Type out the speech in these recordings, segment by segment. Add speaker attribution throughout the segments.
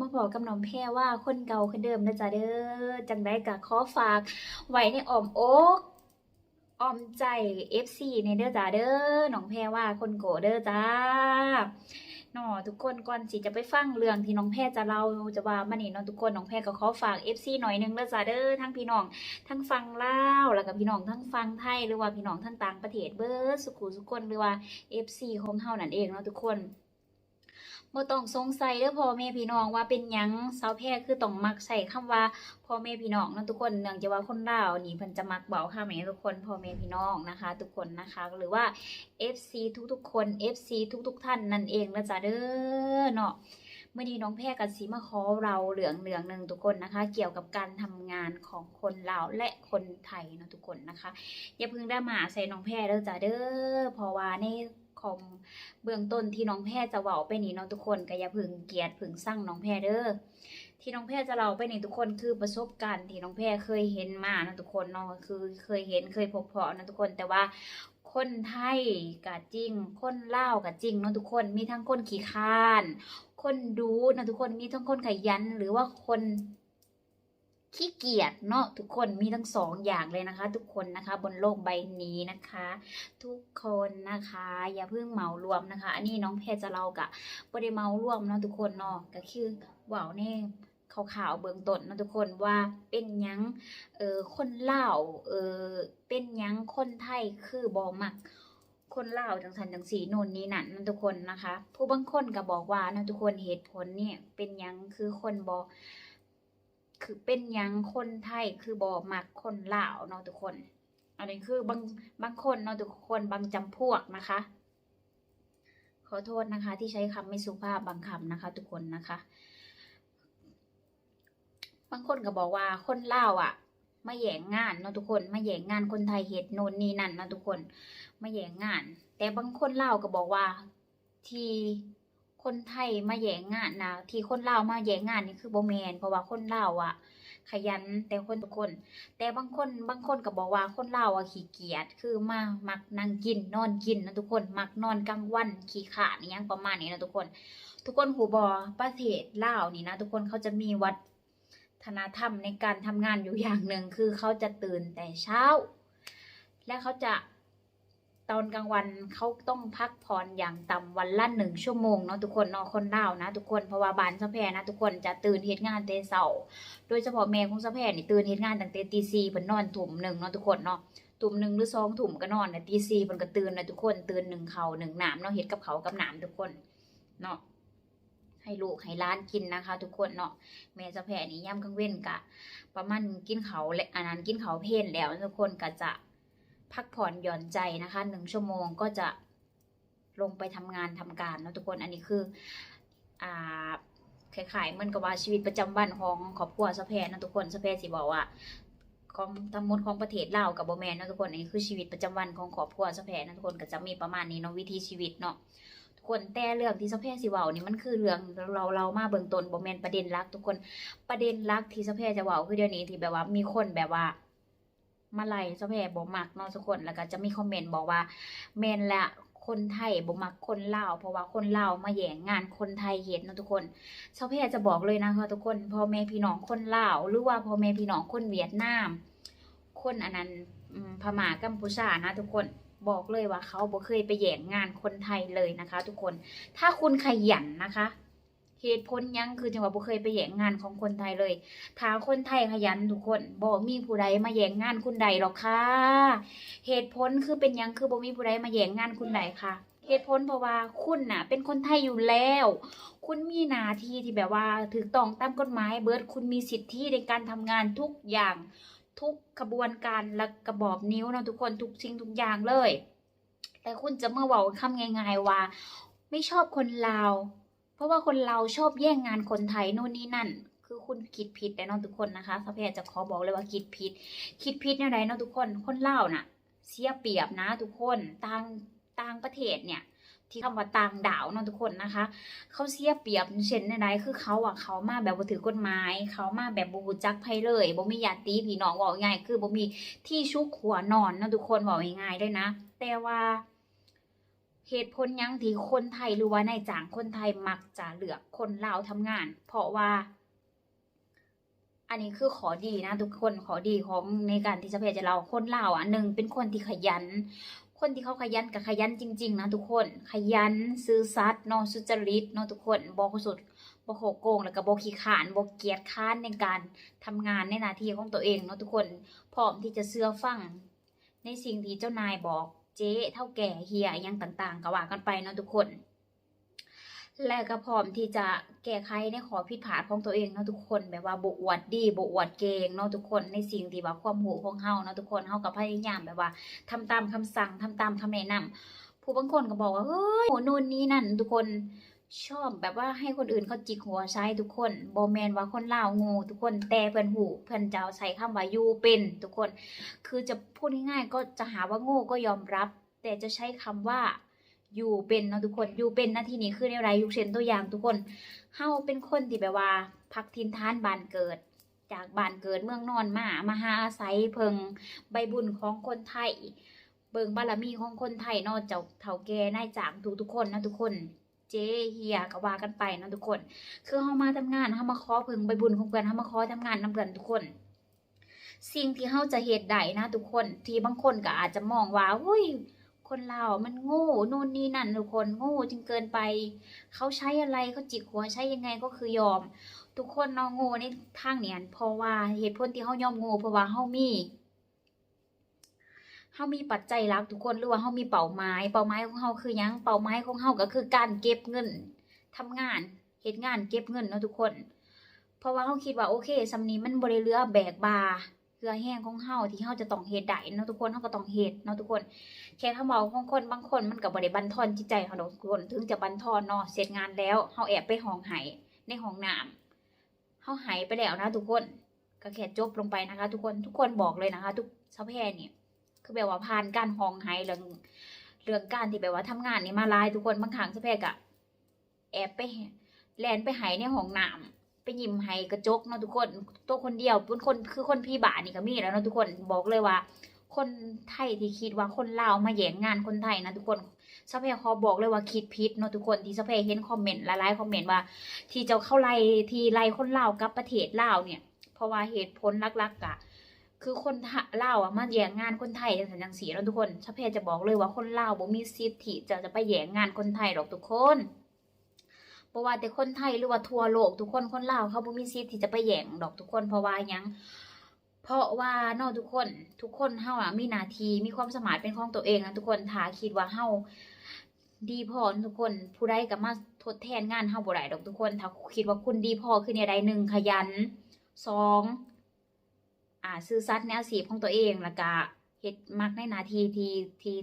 Speaker 1: มาพอกกับน้องแพรว่าคนเก่าคนเดิมนะจ๊ะเด้อจังได้กะขอฝากไว้ในอ้อมอกอ้อมใจ FC ในเด้อจ้าเด้อน้องแพรว่าคนโกเด้อจ้าเนาะทุกคนก่อนสิจะไปฟังเรื่องที่น้องแพรจะเล่าจะว่ามานี่เนาะทุกคนน้องแพรก็ขอฝาก FC หน่อยนึงเด้อจ้าเด้อทั้งพี่น้องทั้งฟังเล่าแล้วก็พี่น้องทั้งฟังไทยหรือว่าพี่น้องทั้งต่างประเทศเบิดสุขุสุกคนหรือว่า FC ของเฮานั่นเองเนาะทุกคน บ่ต้องสงสัยเด้อพ่อแม่พี่น้องว่าเป็นหยังสาวแพรคือต้องมักใช้คำว่าพ่อแม่พี่น้องนะทุกคนเนื่องจากว่าคนลาวนี่เพิ่นจะมักเบาคำนี้ทุกคนพ่อแม่พี่น้องนะคะ ทุกคนนะคะ หรือว่า FC ทุกๆคน FC ทุกๆ ท่านนั่นเองนะจ๊ะเด้อเนาะเมื่อนี้น้องแพรกับสีมาขอเราเหลืองเหลืองหนึ่งทุกคนนะคะ เกี่ยวกับการทำงานของคนลาวและคนไทยเนาะทุกคนนะคะ อย่าเพิ่งได้มาใส่น้องแพรเด้อจ้าเด้อเพราะว่าใน คอมเบื้องต้นที่น้องแพรจะเว้าไปนี่น้องทุกคนก็อย่าพิ่งเกลียดพิ่งสั่งน้องแพรเด้อที่น้องแพรจะเล่าไปนี่ทุกคนคือประสบการณ์ที่น้องแพรเคยเห็นมาเนะทุกคนเนาะคือเคยเห็นเคยพบเพาะเนะทุกคนแต่ว่าคนไทยก็จริง คนเลาวก็จริงเนาะทุกคนมีทั้งคนขี้ข้าน คนดูนะทุกคนมีทั้งคนขยันหรือว่าคน ขี้เกียจเนาะทุกคนมีทั้งสองอย่างเลยนะคะ ทุกคนนะคะบนโลกใบนี้นะคะ ทุกคนนะคะ อย่าเพิ่งเหมารวมนะคะ อันนี้น้องแพรจะเล่ากะบ่ได้เหมารวมเนาะทุกคนเนาะก็คือว่าวแน่ข่าวๆเบื้องต้นเนาะทุกคนว่าเป็นยังเออคนเล่าเออเป็นยังคนไทยคือบ่มัก คนเล่าจังสันจังสีโน่นนี้นั่นนั่นทุกคนนะคะ ผู้บางคนก็บอกว่านะทุกคนเหตุผลเนี่ยเป็นยังคือคนบอ คือเป็นยังคนไทยคือบอมักคนลาวเนาะทุกคน อันนี้คือบางบางคนเนาะทุกคนบางจำพวกนะคะ ขอโทษนะคะ ที่ใช้คำไม่สุภาพบางคำนะคะ ทุกคนนะคะ บางคนก็บอกว่าคนลาวอะมาแย่งงานเนาะทุกคนมาแย่งงานคนไทยเหตุโน่นนี่นั่นเนาะทุกคนมาแย่งงาน แต่บางคนเล่าวก็บอกว่า ที่ คนไทยมาแย่งงานนะที่คนลาวมาแย่งงานนี่คือโบแมนเพราะว่าคนลาวอะขยันแต่คนทุกคน แต่บางคนบางคนก็บอกว่าคนลาวอะขี้เกียจคือมามักนั่งกินนอนกินนะทุกคนมักนอนกลางวันขี้ขาดอหยังประมาณนี้นะทุกคน ทุกคนหูบอประเทศลาวนี่นะทุกคนเขาจะมีวัฒนธรรมในการทำงานอยู่อย่างหนึ่งคือเขาจะตื่นแต่เช้า และเขาจะ ตอนกลางวันเขาต้องพักผ่อนอย่างต่ำวันละหนึ่งชั่วโมงเนาะทุกคนนาะคนเลานะ ทุกคนเพราะว่าบ้านสะแพรนะทุกคนจะตื่นเฮ็ดงานแต่เช้าโดยเฉพาะแม่ของสะแพรนี่ตื่นเฮ็ดงานตั้งแต่ตีสี่เพิ่นนอนทุ่มหนึ่งเนาะทุกคนเนาะทุ่มหนึ่งหรือสองทุ่มก็นอนนะตีสี่เพิ่นก็ตื่นนะทุกคนตื่นหนึ่งเขาหนึ่งหน้ำเนาะเฮ็ดกับเขากับหน้ำทุกคนเนาะให้ลูกให้ร้านกินนะคะ ทุกคนเนาะแม่สะแพนี่ย่ำกลางเว้นกะ ประมาณกินเขาและอันนั้นกินเขาเพลนแล้วทุกคนก็จะ พักผ่อนหย่อนใจนะคะหนึ่งชั่วโมงก็จะลงไปทำงานทำการนะทุกคนอันนี้คืออ่าคล้ายๆเหมือนกับว่าชีวิตประจำวันของครอบครัวสะแพรนะทุกคนสะแพรสิบอกว่าของทั้งหมดของประเทศลาวกับโบแมนนะทุกคนอันนี้คือชีวิตประจำวันของครอบครัวสะแพรนะทุกคนก็จะมีประมาณนี้เนาะวิถีชีวิตเนาะทุกคนแต่เรื่องที่สะแพรสิเว้านี่มันคือเรื่องเราเรามาเบื้องต้นโบแมนประเด็นหลัก ทุกคนประเด็นหลักที่สะแพรจะเว้าคือเดี๋ยวนี้ที่แบบว่ามีคนแบบว่า มาไล่สะแพรบ่มักเนาะทุกคนแล้วก็จะมีคอมเมนต์บอกว่าแม่นละคนไทยบ่มักคนลาวเพราะว่าคนลาวมาแย่งงานคนไทยเฮ็ดเนะทุกคนสะแพรจะบอกเลยนะคะทุกคนพ่อแม่พี่น้องคนลาวหรือว่าพ่อแม่พี่น้องคนเวียดนาม คนอันนั้นพม่ากัมพูชานะทุกคนบอกเลยว่าเขาบ่เคยไปแย่งงานคนไทยเลยนะคะ ทุกคนถ้าคุณขยันนะคะ เหตุผลยังคือจังหวะบ่เคยไปแย่งงานของคนไทยเลย ถ้าคนไทยขยันทุกคนบ่มีผู้ใดมาแย่งงานคุณใดหรอกค่ะ เหตุผลคือเป็นยังคือบ่มีผู้ใดมาแย่งงานคุณใดค่ะ เหตุผลเพราะว่าคุณน่ะ เป็นคนไทยอยู่แล้ว คุณมีหน้าที่ที่แบบว่าถูกต้องตามกฎหมายเบิดคุณมีสิทธิในการทำงานทุกอย่างทุกขบวนการและกระบอกนิ้วนะทุกคนทุกสิ่งทุกอย่างเลย แต่คุณจะมาเว้าคำง่ายๆว่า ไม่ชอบคนลาว เพราะว่าคนเราชอบแย่งงานคนไทยโน่นนี่นั่น คือคุณคิดผิดแต่น้องทุกคนนะคะสะเพรจะขอบอกเลยว่าคิดผิด คิดผิดเนี่ยไรเนะทุกคน คนเล่าวน่ะ เสียเปรียบนะทุกคนต่างต่างประเทศเนี่ยที่คำว่าต่างดาวเนาะทุกคนนะคะ เขาเสียเปรียบเช่นในไรคือเขาอะเขามาแบบบ่ถือกฎหมาย เขามาแบบบูจักไผเลยบ่มีญาติพี่น้องบอกง่ายคือบ่มีที่ชุกหัวนอนเนาะทุกคนบอกง่ายๆเลยนะ แต่ว่า เหตุผลยังที่คนไทยหรือว่านายจ้างคนไทยมักจะเลือกคนลาวทำงาน เพราะว่า อันนี้คือขอดีนะ ทุกคนขอดีของในการที่จะเพจะเราคนลาวอะหนึ่งเป็นคนที่ขยัน คนที่เขาขยันกับขยันจริง ๆ นะทุกคนขยันซื่อสัตย์เนาะสุจริตนาะทุกคนบ่สุดบ่โขโกงแล้วก็บ่ขี้ขาดบ่เกียจค้านในการทำงานในหน้าที่ของตัวเองเนาะทุกคนพร้อมที่จะเชื่อฟังในสิ่งที่เจ้านายบอก เจ๊เท่าแก่เฮียยังต่างๆก็ว่ากันไปเนาะทุกคน และก็พร้อมที่จะแก้ไขในขอผิดพลาดของตัวเองเนาะทุกคน แบบว่าบวดดีบวดเก่งเนาะทุกคนในสิ่งที่ว่าความหูของเฮาเนาะทุกคนเฮากับพยายามแบบว่าทำตามคำสั่งทำตามคำแนะนำผู้บางคนก็บอกว่าเฮ้ยโหนู่นนี่นั่นทุกคน ชอบแบบว่าให้คนอื่นเขาจิกหัวใช้ทุกคนบ่แมนว่าคนลาวงูทุกคนแต่เพิ่นหูเพิ่นจะเอาใช้คำว่าอยู่เป็นทุกคน คือจะพูดง่ายๆก็จะหาว่าโง่ก็ยอมรับ แต่จะใช้คำว่าอยู่เป็นเนาะทุกคนอยู่เป็นหน้าที่นี้คือในไรยุคเช่นตัวอย่างทุกคนเฮาเป็นคนที่แบบว่าพักทินทานบานเกิด จากบานเกิดเมืองนอนมามาหาอาศัยเพิงใบบุญของคนไทย เบิงบารมีของคนไทยนอกจากเฒ่าแก่นายจางทุกทุกคนนะทุกคน เจเฮียก็ว่ากันไปนะทุกคน คือเฮามาทำงานเฮามาขอเพิงใบบุญของเพื่อนเฮามาขอทำงานนำเพื่อนทุกคน สิ่งที่เฮาจะเฮ็ดได้นะทุกคน ที่บางคนก็อาจจะมองว่าอุ้ยคนเรามันโง่นู่นนี่นั่นทุกคนโง่จนเกินไป เขาใช้อะไรเขาจิกหัวใช้ยังไงก็คือยอม ทุกคนนาะโง่ในทางเนี่ยเพราะว่าเหตุผลที่เขายอมโง่เพราะว่าเขามี เขามีปัจจัยหลักทุกคนหรือว่าเขามีเป้าหมาย เป้าหมายของเขาคือยังเป้าหมายของเขาก็คือการเก็บเงินทำงานเฮ็ดงานเก็บเงินเนาะทุกคน เพราะว่าเขาคิดว่าโอเคสำนีมันบริเรือแบกบาเรือแห้งของเฮาที่เฮาจะต้องเฮ็ดได้เนาะทุกคนเฮาก็ต้องเฮ็ดเนาะทุกคน แค่ถ้าเมาของคนบางคนมันก็บ่ได้บันทอนจิตใจของทุกคน ถึงจะบันทอนเนาะเสร็จงานแล้วเฮาแอบไปห้องไห้ในห้องน้ำเฮาไห้ไปแล้วนะทุกคน ก็แค่จบลงไปนะคะ ทุกคนทุกคนบอกเลยนะคะ ทุกสาวแพรนี่ คือแบบว่าผ่านการห้องไห้เรื่องเรื่องการที่แบบว่าทำงานนี่มาลายทุกคนบางครั้งสาวแพรก็แอบไปแลนไปไห้ในห้องน้ำไปยิ้มไห้กระจกเนาะทุกคนตัวคนเดียวเป็นคนคือคนพี่บ้านนี่ก็มีแล้วเนาะทุกคนบอกเลยว่า คนไทยที่คิดว่าคนลาวมาแย่งงานคนไทยนะทุกคนสเปขอบอกเลยว่าคิดผิดเนาะทุกคนที่สเปเห็นคอมเมนต์หลายๆคอมเมนต์ว่า ที่จะเข้าไล่ที่ไล่คนลาวกับประเทศลาวเนี่ย เพราะว่าเหตุผลลักๆอะ คือคนลาวอะมาแย่งงานคนไทยจังสันจังสีแล้วทุกคนสเปจะบอกเลยว่าคนเลาบ่มีสิทธิจะจะไปแย่งงานคนไทยหรอกทุกคนเพราะว่าแต่คนไทยหรือว่าทั่วโลก ทุกคนคนเลาเขาบ่มีสิทธิที่จะไปแย่งดอกทุกคนเพราะว่ายังเพราะว่านอกทุกคนทุกคนเฮาอะมีนาทีมีความสมารถเป็นของตัวเองนะทุกคนถ้าคิดว่าเฮาดีพอทุกคนผู้ใดก็มาทดแทนงานเฮาบ่ได้ดอกทุกคน ถ้าคิดว่าคุณดีพอคือในใดหนึ่งขยันสอง อ่าซื่อสัตย์ในอาชีพของตัวเองแล้วก็เฮ็ดมักในหน้าที่ที่ที่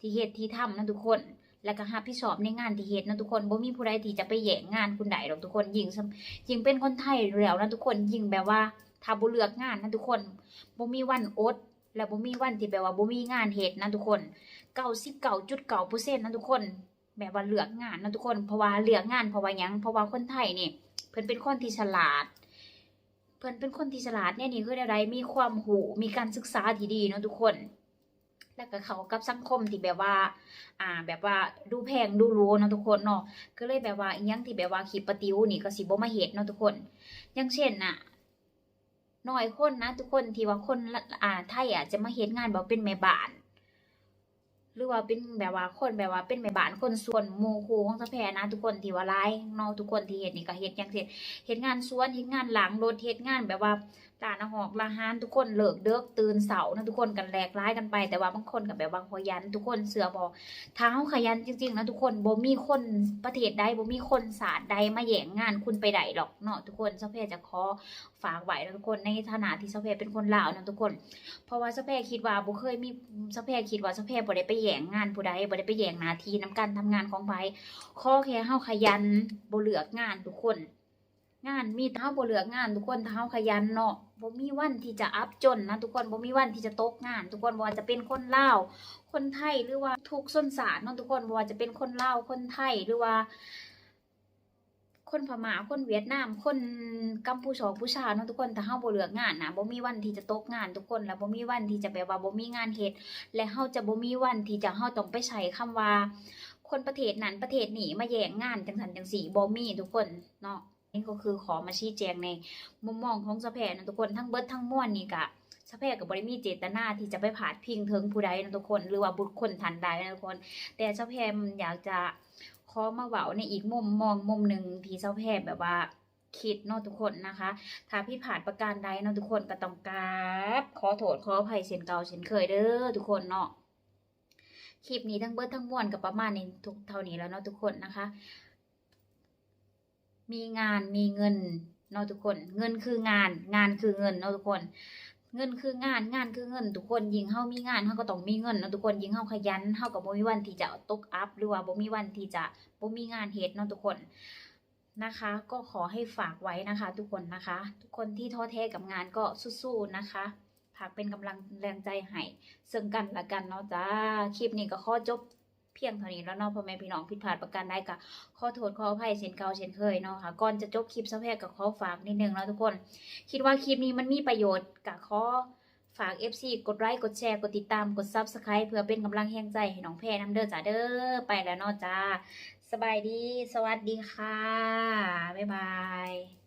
Speaker 1: ที่เฮ็ดที่ทำนะทุกคน แล้วก็รับผิดชอบในงานที่เฮ็ดนะทุกคนบ่มีผู้ใดที่จะไปแย่งงานคุณใดดอกทุกคนยิ่งสำยิ่งเป็นคนไทยแล้วนะทุกคนยิ่งแบบว่าถ้าบ่เลือกงานนะทุกคนบ่มีวันอดและบ่มีวันที่แบบว่าบ่มีงานเฮ็ดนะทุกคน99.9%นะทุกคน แบบว่าเลือกงานนะทุกคนเพราะว่าเลือกงานเพราะว่าหยังเพราะว่าคนไทยนี่เพิ่นเป็นคนที่ฉลาด เพิ่นเป็นคนที่ฉลาดเนี่ยนี่คืออะไรมีความรู้มีการศึกษาที่ดีเนาะทุกคน แล้วก็เขากับสังคมที่แบบว่า อ่า แบบว่าดูแพงดูรู้เนาะทุกคนเนาะก็เลยแบบว่าอิหยังที่แบบว่าขีปติวนี่ก็สิบ่มาเฮ็ดเนาะทุกคน อย่างเช่นน่ะน้อยคนนะทุกคนที่ว่าคนละอ่าไทยอะจะมาเฮ็ดงานบบเป็นแม่บ้าน หรือว่าเป็นแบบว่าคนแบบว่าเป็นแม่บ้านคนส่วนหมู่คู่ของสะแพนะ ทุกคนที่ว่าไลายเนาะทุกคนที่เห็นนี่ก็เห็ดอย่างเสร็จเห็ดงานสวนเห็ดงานหลังรถเห็ดงานแบบว่า ร้านอาหารร้านอาหารทุกคนเลิกเด้กตื่นเสานะทุกคนกันแหลกหลายกันไป แต่ว่าบางคนก็แบบว่าขยัน ทุกคนเสือบ่ถ้าเฮาขยันจริงๆนะทุกคนบ่มีคนประเทศใดบ่มีคนศาสตร์ใดมาแย่งงานคุณไปได้หรอกเนาะทุกคนสะเพจะขอฝากไว้นะทุกคนในฐานะที่สะเพเป็นคนลาวนะทุกคน เพราะว่าสะเพคิดว่าบ่เคยมีสะเพคิดว่าสะเพบ่ได้ไปแย่งงานผู้ใดบ่ได้ไปแย่งนาที่นํการทำงานของไผข้อแค่เฮาขยันบ่เลือกงานทุกคน งานมีแต่เฮาบ่เลืองาน ทุกคนถ้าขยันเนาะบ่มีวันที่จะอับจนนะทุกคนบ่มีวันที่จะตกงาน ทุกคนบ่ว่าจะเป็นคนเล่าคนไทยหรือว่าทุกส้นสารเนาะทุกคนบ่ว่าจะเป็นคนเล่าคนไทยหรือว่า คนพม่าคนเวียดนาม คนกัมพูชาผู้ชาเนาะทุกคนถ้าเฮาบ่เลืองานนะบ่มีวันที่จะตกงาน ทุกคนแล้วบ่มีวันที่จะแบบว่าบ่มีงานเฮ็ดและเฮาจะบ่มีวันที่จะเฮาต้องไปใช้คำว่า คนประเทศนั้นประเทศนี้มาแย่งงานจังสันจังสีบ่มีทุกคนเนาะ นี่ก็คือขอมาชี้แจงในมุมมองของสะแพนะทุกคนทั้งเบิร์ดทั้งมวลนี่กะสะแพกับบริมีเจตนาที่จะไปผาดพิงเทิงผู้ใดนะทุกคนหรือว่าบุคคลทันใดนะทุกคน แต่สะแพมันอยากจะขอมาเว้าในอีกมุมมองมุมหนึ่งที่สะแพแบบว่าคิดเนาะทุกคนนะคะ ถ้าพี่ผ่านประการใดเนาะทุกคนก็ต้องกราบขอโทษขออภัยเช่นเก่าเช่นเคยเด้อทุกคนเนาะคลิปนี้ทั้งเบิร์ดทั้งมวลกับประมาณนี้ทุกเท่านี้แล้วเนาะทุกคนนะคะ มีงานมีเงินเนาะทุกคน เงินคืองาน งานคือเงินเนาะทุกคน เงินคืองานงานคือเงิน ทุกคนยิงเฮามีงานเฮาก็ต้องมีเงินเนาะทุกคนยิงเฮาขยันเฮาก็บ่มีวันที่จะตกอัพหรือว่าบ่มีวันที่จะบ่มีงานเฮ็ดเนาะทุกคนนะคะ ก็ขอให้ฝากไว้นะคะ ทุกคนนะคะ ทุกคนที่ท้อแท้กับงานก็สู้ๆนะคะฝากเป็นกำลังแรงใจให้ซึ่งกันและกันเนาะจ้าคลิปนี้ก็ขอจบ เพียงเท่านี้แล้วเนาะพ่อแม่พี่น้องผิดพลาดประการใดก็ขอโทษขออภัยเช่นเก่าเช่นเคยเนาะค่ะก่อนจะจบคลิปสักแพรก็ขอฝากนิดนึงแล้วทุกคน คิดว่าคลิปนี้มันมีประโยชน์ก็ขอฝาก FC กดไลค์กดแชร์กดติดตามกด Subscribe เพื่อเป็นกำลังแห่งใจให้น้องแพรน้ำเด้อจ้าเด้อไปแล้วเนาะจ้าสบายดี สวัสดีค่ะ บ๊ายบาย